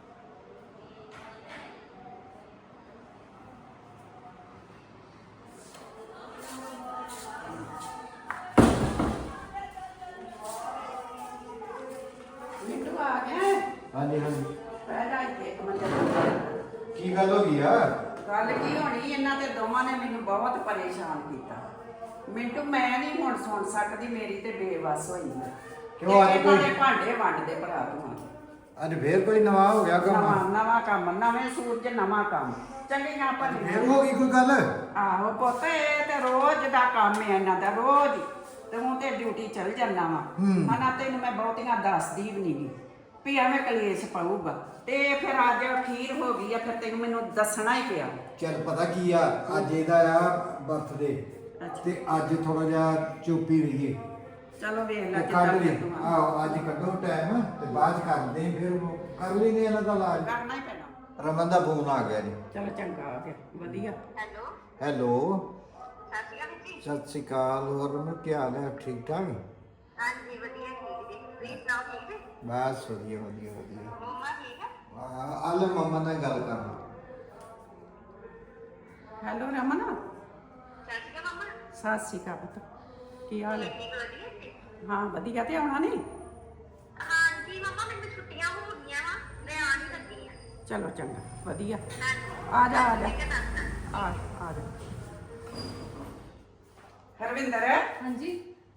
[SPEAKER 2] ਪਰੇਸ਼ਾਨ ਕੀਤਾ। ਮਿੰਟੂ ਮੈਂ ਨਹੀਂ ਹੁਣ ਸੁਣ ਸਕਦੀ ਮੇਰੀ ਤੇ ਬੇਵਸ ਹੋਈ ਮੈਂ
[SPEAKER 4] ਕਿਉਂ ਅੱਜ ਕੋਈ-
[SPEAKER 2] ਦੇ ਭਾਂਡੇ ਵੰਡਦੇ ਭਰਾ ਤੂੰ
[SPEAKER 4] ਅੱਜ ਫੇਰ ਕੋਈ ਨਵਾਂ ਹੋ ਗਿਆ
[SPEAKER 2] ਨਵਾਂ
[SPEAKER 4] ਕੰਮ?
[SPEAKER 2] ਨਵਾਂ ਕੰਮ ਨਵੇਂ ਸੂਰਜ ਨਵਾਂ ਕੰਮ। ਚੰਗੀਆਂ
[SPEAKER 4] ਫੇਰ
[SPEAKER 2] ਭਲੀਆਂ
[SPEAKER 4] ਹੋ ਗਈ ਕੋਈ ਗੱਲ?
[SPEAKER 2] ਆਹੋ ਪੁੱਤ ਇਹ ਤੇ ਰੋਜ਼ ਦਾ ਕੰਮ ਹੈ ਇਹਨਾਂ ਦਾ ਰੋਜ਼ ਹੀ। ਤੇ ਹੁਣ ਤੇ ਡਿਊਟੀ ਚੱਲ ਜਾਂਦਾ ਵਾ।
[SPEAKER 4] ਹੂੰ।
[SPEAKER 2] ਮਨਾ ਤੈਨੂੰ ਮੈਂ ਬਹੁਤੀਆਂ ਦੱਸਦੀ ਵੀ ਨਹੀਂ ਵੀ ਐਵੇਂ ਕਲੇਸ਼ ਪਊਗਾ। ਤੇ ਫਿਰ ਅੱਜ ਅਖੀਰ ਹੋ ਗਈ ਆ ਫਿਰ ਤੈਨੂੰ ਮੈਨੂੰ ਦੱਸਣਾ ਹੀ ਪਿਆ।
[SPEAKER 4] ਚੱਲ ਪਤਾ ਕੀ ਆ ਅੱਜ ਇਹਦਾ ਆ ਬਰਥਡੇ ਤੇ ਅੱਜ ਥੋੜਾ ਜਿਹਾ ਚੁੱਪੀ ਰਹੀਏ।
[SPEAKER 2] ਚਲੋ ਵੇਖ ਲੈ
[SPEAKER 4] ਤੇ
[SPEAKER 2] ਜਿੱਦਾਂ
[SPEAKER 4] ਕੱਢ ਲਈ
[SPEAKER 2] ਫਿਰ ਤੂੰ ਆ।
[SPEAKER 4] ਆਹੋ ਅੱਜ ਕੱਢੋ ਟਾਈਮ ਤੇ ਬਾਅਦ 'ਚ ਕਰਦੇ ਆਂ, ਫਿਰ ਉਹ ਕਰ ਲੈਨੇ ਇਹਨਾਂ ਦਾ ਇਲਾਜ।
[SPEAKER 2] ਕਰਨਾ ਹੀ ਪੈਣਾ।
[SPEAKER 4] ਰਮਨ ਦਾ ਫੋਨ ਆ ਗਿਆ ਜੀ।
[SPEAKER 2] ਚਲੋ ਚੰਗਾ ਆ ਗਿਆ ਵਧੀਆ।
[SPEAKER 4] ਹੈਲੋ। ਸਤਿ ਸ਼੍ਰੀ ਅਕਾਲ ਹੋਰ ਰਮਨ ਕੀ ਹਾਲ ਹੈ? ਠੀਕ ਠਾਕ?
[SPEAKER 5] ਹਾਂਜੀ ਵਧੀਆ ਠੀਕ ਜੀ। ਤੁਸੀਂ ਸੁਣਾਓ ਠੀਕ
[SPEAKER 4] ਬਸ ਵਧੀਆ ਵਧੀਆ ਵਧੀਆ।
[SPEAKER 5] ਮੰਮਾ ਠੀਕ ਹੈ
[SPEAKER 4] ਆ ਆਲੇ ਮੰਮਾ ਨਾਲ ਗੱਲ ਕਰਨਾ।
[SPEAKER 2] ਹੈਲੋ ਰਮਨ?
[SPEAKER 5] ਸਤਿ ਸ਼੍ਰੀ ਅਕਾਲ ਮੰਮਾ।
[SPEAKER 2] ਸਤਿ ਸ਼੍ਰੀ ਅਕਾਲ ਪੁੱਤ। ਕੀ ਹਾਲ ਹੈ?
[SPEAKER 5] ਠੀਕ ਵਧੀਆ ਜੀ?
[SPEAKER 2] ਹਾਂ ਵਧੀਆ ਤੇ ਆਉਣਾ ਨਹੀਂ?
[SPEAKER 5] ਹਾਂਜੀ ਮੰਮਾ ਮੈਨੂੰ ਛੁੱਟੀਆਂ ਹੋ ਗਈਆਂ ਵਾ ਮੈਂ ਆ ਨਹੀਂ ਲੱਗੀ ਆ।
[SPEAKER 2] ਚਲੋ ਚੰਗਾ ਵਧੀਆ। ਆ ਜਾ ਆ ਜਾ। ਆ ਆ ਜਾ। ਹਰਵਿੰਦਰ?
[SPEAKER 3] ਹਾਂਜੀ।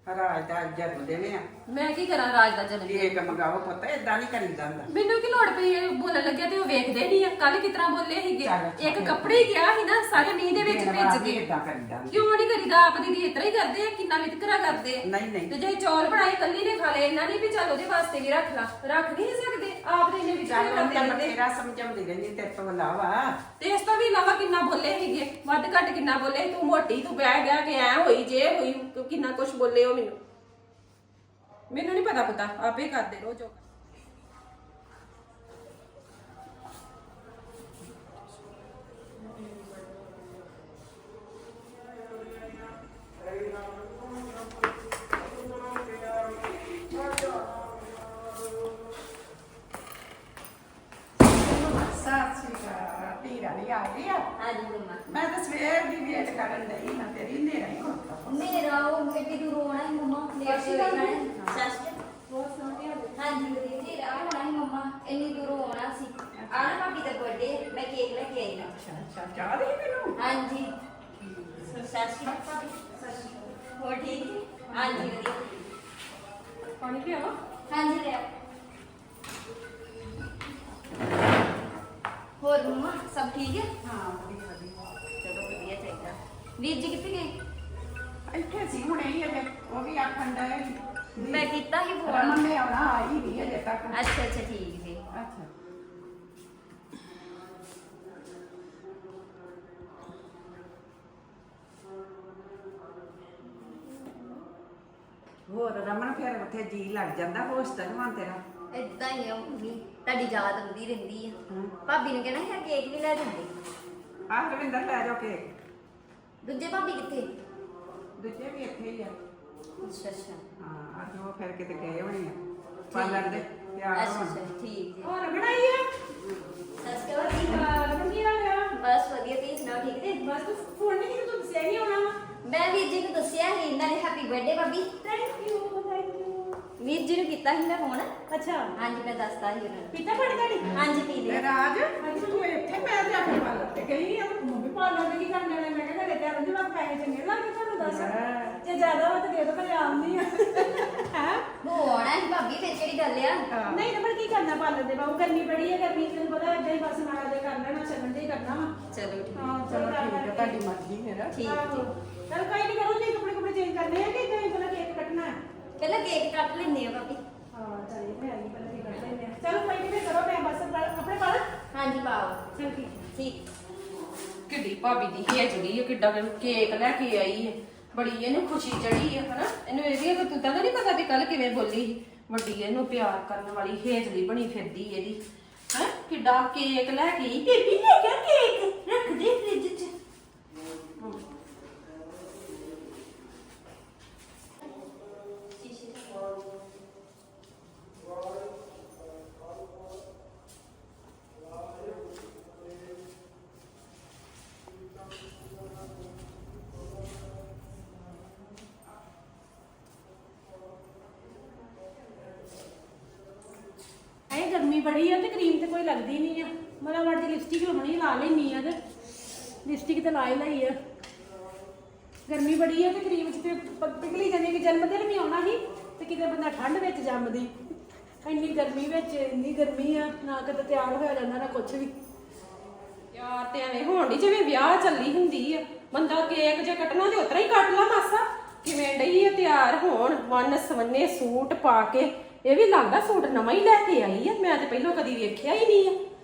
[SPEAKER 2] ਰਾਜ ਦਾ ਜਨਮ ਦਿਨ ਆ।
[SPEAKER 3] ਮੈਂ ਕੀ ਕਰਾਂ ਰਾਜ ਦਾ ਜਨਮ ਦਿਨ?
[SPEAKER 2] ਕੇਕ ਮੰਗਾਓ ਪੁੱਤ ਇਦਾਂ ਨਹੀਂ ਕਰੀਦਾ ਹੁੰਦਾ।
[SPEAKER 3] ਮੈਨੂੰ ਕੀ ਲੋੜ ਪਈ ਇਹ ਬੋਲਣ ਲੱਗਿਆ ਤੇ ਉਹ ਵੇਖਦੇ ਨਹੀਂ ਆ। ਕੱਲ ਕਿਤਨਾ ਬੋਲੇ ਸੀਗੇ?
[SPEAKER 2] ਚੱਲ, ਚੱਲ।
[SPEAKER 3] ਇੱਕ ਕੱਪੜੇ ਹੀ ਗਿਆ ਸੀ ਨਾ ਸਾਰੇ ਮੀਂਹ ਦੇ ਵਿੱਚ ਭਿੱਜ ਗਏ।
[SPEAKER 2] ਇਦਾਂ ਕਰੀਦਾ ਹੁੰਦਾ।
[SPEAKER 3] ਕਿਉਂ ਨਹੀਂ ਕਰੀਦਾ? ਆਪ ਦੀਦੀ ਇਤਰਾ ਹੀ ਕਰਦੇ ਆ ਕਿੰਨਾ ਵਿਤਕਰਾ ਕਰਦੇ ਆ।
[SPEAKER 2] ਨਹੀਂ ਨਹੀਂ।
[SPEAKER 3] ਤੇ ਜੇ ਚੌਲ ਬਣਾਏ ਕੱਲੀ ਨੇ ਖਾ ਲਏ ਇਹਨਾਂ ਨੇ ਵੀ ਚੱਲ ਉਹਦੇ ਵਾਸਤੇ ਵੀ ਰੱਖ ਲਾ। ਰੱਖ ਨਹੀਂ ਸਕਦੇ? ਆਪ ਦੇ ਇਹਨੇ
[SPEAKER 2] ਚੱਲ
[SPEAKER 3] ਵਿਤਕਰਾ
[SPEAKER 2] ਹੁਣ
[SPEAKER 3] ਕਰਦੇ
[SPEAKER 2] ਤਾਂ
[SPEAKER 3] ਰਹਿੰਦੇ।
[SPEAKER 2] ਤੇਰਾ ਸਮਝਾਉਂਦੀ ਰਹਿੰਦੀ ਤੇਰੇ ਤੋਂ ਇਲਾਵਾ।
[SPEAKER 3] ਤੇ ਇਸ ਤੋਂ ਵੀ ਇਲਾਵਾ ਕਿੰਨਾ ਬੋਲੇ ਸੀਗੇ? ਵੱਧ ਘੱਟ ਕਿੰਨਾ ਬੋਲੇ ਤੂੰ ਮੋਟੀ ਤੂੰ ਬਹਿ ਗਿਆ ਕਿ ਐ ਹੋਈ ਜੇ ਹੋਈ ਤੂੰ ਕਿੰਨਾ ਕੁਝ ਬੋਲੇ ਉਹ ਮੈਨੂੰ ਮੈਨੂੰ ਨਹੀਂ ਪਤਾ ਪਤਾ ਆਪੇ ਕਰਦੇ ਰੋ ਜੋ
[SPEAKER 2] ਭਾਈ ਆ ਗਈ ਆ
[SPEAKER 6] ਹਾਂਜੀ ਮੰਮਾ
[SPEAKER 2] ਮੈਂ ਤਾਂ ਸਵੇਰ ਦੀ ਵੇਟ ਕਰਨ ਡਈ ਨਾ ਤੇਰੀ ਨੇਰਾ ਹੀ ਹੁੰਦਾ
[SPEAKER 6] ਮੇਰਾ ਉਹ ਐਡੀ ਦੂਰ ਹੋਣਾ ਹੈ ਮੰਮਾ ਲੇਟ
[SPEAKER 1] ਸਤਿ
[SPEAKER 6] ਹੋ
[SPEAKER 1] ਸ਼੍ਰੀ ਅਕਾਲ
[SPEAKER 6] ਜਾਣਾ ਸਸਤੇ
[SPEAKER 1] ਬਹੁਤ ਸੋਹਣੀ ਆ
[SPEAKER 6] ਹਾਂਜੀ ਵਧੀਆ ਜੀ ਆ ਹੋਣਾ ਹੈ ਮੰਮਾ ਇੰਨੀ ਦੂਰ ਹੋਣਾ ਸੀ ਆਣਾ ਭਾਬੀ ਦਾ ਬਰਥਡੇ ਮੈਂ ਕੇਕ ਲੈ ਕੇ ਆਈ ਨਾ
[SPEAKER 2] ਅੱਛਾ ਚਾਹ ਦੇ ਮੈਨੂੰ
[SPEAKER 6] ਹਾਂਜੀ ਸਸਤੀ ਭਾਬੀ ਸਸਤੀ ਹੋਰ ਠੀਕ ਜੀ ਹਾਂਜੀ ਵਧੀਆ
[SPEAKER 3] ਪਾਣੀ ਪਿਆਵਾ
[SPEAKER 6] ਹਾਂਜੀ ਲੈ ਆਓ। ਹੋਰ ਮੰਮਾ ਸਭ ਠੀਕ ਹੈ?
[SPEAKER 2] ਹਾਂ ਵਧੀਆ ਵਧੀਆ।
[SPEAKER 6] ਚਲੋ ਵਧੀਆ ਚਾਹੀਦਾ ਵੀਰ ਜੀ ਕਿੱਥੇ ਗਏ?
[SPEAKER 2] ਇੱਥੇ ਸੀ ਹੁਣੇ ਹੀ ਅਜੇ ਉਹ ਵੀ ਆਖਣ ਡਏ
[SPEAKER 6] ਮੈਂ ਕੀਤਾ ਹੀ
[SPEAKER 2] ਰਮਨ
[SPEAKER 6] ਫੋਨ
[SPEAKER 2] ਨੇ ਆਉਣਾ ਆਈ ਨਹੀਂ ਅਜੇ ਤੱਕ।
[SPEAKER 6] ਅੱਛਾ ਅੱਛਾ ਠੀਕ ਜੀ
[SPEAKER 2] ਅੱਛਾ ਹੋਰ ਰਮਨ ਫਿਰ ਉੱਥੇ ਜੀ ਲੱਗ ਜਾਂਦਾ ਹੋਸਟਲ ਵਾਂ ਤੇਰਾ।
[SPEAKER 6] ਇਦਾਂ ਹੀ ਆ ਮੰਮੀ ਤੁਹਾਡੀ ਯਾਦ ਆਉਂਦੀ ਰਹਿੰਦੀ ਆ।
[SPEAKER 2] ਹਮ।
[SPEAKER 6] ਭਾਬੀ ਨੂੰ ਕਹਿਣਾ ਹੈ ਕੇਕ ਵੀ ਲੈ ਜਾਂਦੇ।
[SPEAKER 2] ਆਹ ਰਵਿੰਦਰ ਲੈ ਜਾਓ ਕੇਕ।
[SPEAKER 6] ਦੂਜੇ ਭਾਬੀ ਕਿੱਥੇ?
[SPEAKER 2] ਦੂਜੇ ਵੀ ਇੱਥੇ ਹੀ ਆ।
[SPEAKER 6] ਅੱਛਾ ਅੱਛਾ।
[SPEAKER 2] ਹਾਂ ਅੱਜ ਉਹ ਫਿਰ ਕਿਤੇ ਗਏ ਹੋਣੇ ਆ। ਪਾਰਲਰ ਦੇ ਤਿਆਰ
[SPEAKER 6] ਅੱਛਾ
[SPEAKER 2] ਹੋਣ।
[SPEAKER 6] ਅੱਛਾ ਠੀਕ ਜੀ
[SPEAKER 1] ਹੋਰ ਬਣਾਈ ਆ?
[SPEAKER 6] ਸਸਤੇ ਹੋਰ ਠੀਕ ਆ?
[SPEAKER 1] ਰਮਨ ਕੀ ਹਾਲ ਆ।
[SPEAKER 6] ਬਸ ਵਧੀਆ ਤੁਸੀਂ ਸੁਣਾਓ ਠੀਕ ਜੀ?
[SPEAKER 1] ਬਸ ਤੂੰ ਫੋਨ ਨਹੀਂ ਕੀਤਾ ਤੂੰ ਦੱਸਿਆ ਨਹੀਂ ਹੋਣਾ। ਵਾ
[SPEAKER 6] ਮੈਂ ਵੀਰ ਜੀ ਨੂੰ ਦੱਸਿਆ ਸੀ ਇਹਨਾਂ ਨੇ ਹੈਪੀ ਬਰਥਡੇ ਭਾਬੀ।
[SPEAKER 1] ਥੈਂਕ ਯੂ
[SPEAKER 6] ਵੀਰ ਜੀ ਨੂੰ ਕੀਤਾ ਸੀ ਮੈਂ ਫੋਨ
[SPEAKER 1] ਅੱਛਾ।
[SPEAKER 6] ਹਾਂਜੀ ਮੈਂ ਦੱਸਤਾ ਸੀ ਉਹਨਾਂ ਨੂੰ।
[SPEAKER 1] ਪੀਤਾ ਪਾਣੀ ਤੁਹਾਡੀ?
[SPEAKER 6] ਹਾਂਜੀ ਪੀ ਲਿਆ।
[SPEAKER 2] ਰਾਜ ਤੂੰ ਇੱਥੇ ਮੈਂ ਤੇ ਆਪਣੇ ਪਾਰਲਰ ਤੇ ਗਈ ਆ
[SPEAKER 1] ਮੰਮੀ ਪਾਲਣ ਦੇ ਕੀ ਕਰਨ ਮੈਂ ਕਿਹਾ ਘਰੇ ਤੇ ਆਉਂਦੀ ਮੈਂ ਪੈਸੇ ਚੰਗੇ ਲੱਗੇ ਤੁਹਾਨੂੰ ਦੱਸ। ਜੇ ਜ਼ਿਆਦਾ ਵਾ ਤਾਂ ਦੇ ਦੋ ਪਰ ਆਉਂਦੀ ਆ। ਹੈ?
[SPEAKER 6] ਉਹ ਆਉਣਾ ਸੀ ਭਾਬੀ ਫਿਰ ਕਿਹੜੀ ਗੱਲ ਆ?
[SPEAKER 1] ਨਹੀਂ ਤਾਂ ਪਰ ਕੀ ਕਰਨਾ ਪਾਲਣ ਦੇ ਬਾਬੂ ਗਰਮੀ ਬੜੀ ਹੈ ਗਰਮੀ ਚ ਤੈਨੂੰ ਪਤਾ ਏਦਾਂ ਹੀ ਬਸ ਨਾਲ ਦੇ ਕਰ ਲੈਣਾ ਛੱਡਣ ਦੇ ਹੀ ਕਰਨਾ ਵਾ।
[SPEAKER 6] ਚਲੋ ਠੀਕ।
[SPEAKER 1] ਹਾਂ
[SPEAKER 2] ਚਲੋ ਠੀਕ ਹੈ ਤੁਹਾਡੀ ਮਰਜ਼ੀ ਫਿਰ।
[SPEAKER 6] ਠੀਕ
[SPEAKER 1] ਆਹੋ।
[SPEAKER 6] ਠੀਕ।
[SPEAKER 1] ਚਲ ਕੋਈ ਨਹੀਂ ਕਰੋ ਜੀ ਕੱਪੜੇ ਕੁਪੜੇ ਚੇਂਜ ਕਰਨੇ ਆ ਕਿ ਕੋਈ ਪਹਿਲਾਂ ਕੇਕ ਕੱਟਣਾ ਹੈ?
[SPEAKER 6] ਪਹਿਲਾਂ ਕੇਕ ਕੱਟ ਲੈਂਦੇ ਆ ਭਾਬੀ।
[SPEAKER 1] ਹਾਂ ਚੱਲ ਇਹ ਮੈਂ ਨਹੀਂ ਪਹਿਲਾਂ ਕੇਕ ਕੱਟ ਲੈਂਦੇ ਆ। ਚਲੋ ਕੋਈ ਨਹੀਂ ਕਰੋ ਮੈਂ ਬਸ ਪਾ- ਕੱਪੜੇ ਪਾ ਲਾਂ
[SPEAKER 6] ਹਾਂਜੀ ਪਾਓ।
[SPEAKER 1] ਚਲ ਠੀਕ ਹੈ।
[SPEAKER 6] ਠੀਕ।
[SPEAKER 3] ਕਿੱਡੀ ਭਾਬੀ ਦੀ ਹੇਜੜੀ ਹੈ ਕਿੱਡਾ ਕੁ ਕੇਕ ਲੈ ਕੇ ਆਈ ਹੈ ਬੜੀ ਇਹਨੂੰ ਖੁਸ਼ੀ ਚੜੀ ਹੈ ਹਨਾ? ਇਹਨੂੰ ਇਹਦੀ ਤਾਂ ਤੂੰ ਤਾਂ ਨਹੀਂ ਪਤਾ ਵੀ ਕੱਲ ਕਿਵੇਂ ਬੋਲੀ ਸੀ। ਵੱਡੀ ਇਹਨੂੰ ਪਿਆਰ ਕਰਨ ਵਾਲੀ ਹੇਜਲੀ ਬਣੀ ਫਿਰਦੀ ਇਹਦੀ। ਹੈ? ਕਿੱਡਾ ਕੇਕ ਲੈ ਕੇ ਆਈ। ਬੇਬੀ ਲੈ ਗਿਆ ਕੇਕ ਰੱਖ ਦੇ ਫ੍ਰਿਜ 'ਚ
[SPEAKER 1] ਐ ਗਰਮੀ ਬੜੀ ਆ ਤੇ ਕਰੀਮ ਤੇ ਕੋਈ ਲੱਗਦੀ ਨਹੀਂ ਆ ਮਲਾ ਵੜ ਦੀ ਲਾ ਲੈਣੀ ਆ ਤੇ। ਲਿਪਸਟਿਕ ਤੇ ਲਾ ਹੀ ਲਈ ਆ। ਗਰਮੀ ਬੜੀ ਆ ਤੇ ਕਰੀਮ ਚ ਤੇ ਪ- ਪਿਘਲੀ ਜਾਂਦੀ ਕਿ ਜਨਮ ਵੀ ਆਉਣਾ ਸੀ ਤੇ ਕਿਤੇ ਬੰਦਾ ਠੰਡ ਵਿੱਚ ਜੰਮਦੀ। ਇੰਨੀ ਗਰਮੀ ਵਿੱਚ, ਇੰਨੀ ਗਰਮੀ ਆ, ਨਾ ਕਦੇ ਤਿਆਰ ਹੋਇਆ ਜਾਂਦਾ, ਨਾ ਕੁਝ ਵੀ।
[SPEAKER 3] ਯਾਰ ਤੇ ਐਵੇਂ ਹੋਣ ਦੀ ਜਿਵੇਂ ਵਿਆਹ ਚੱਲੀ ਹੁੰਦੀ ਆ। ਬੰਦਾ ਕੇਕ ਜੇ ਕੱਟਣਾ ਤੇ ਉਤਰਾ ਹੀ ਕੱਟ ਲਾ ਮਾਸਾ। ਕਿਵੇਂ ਡਈ ਆ ਤਿਆਰ ਹੋਣ, ਵਨ ਸਵੰਨੇ ਸੂਟ ਪਾ ਕੇ। ਇਹ ਵੀ ਲੱਗਦਾ ਸੂਟ ਨਵਾਂ ਹੀ ਲੈ ਕੇ ਆਈ ਆ। ਮੈਂ ਤੇ ਪਹਿਲਾਂ ਕਦੀ ਵੇਖਿਆ ਹੀ ਨਹੀਂ ਆ।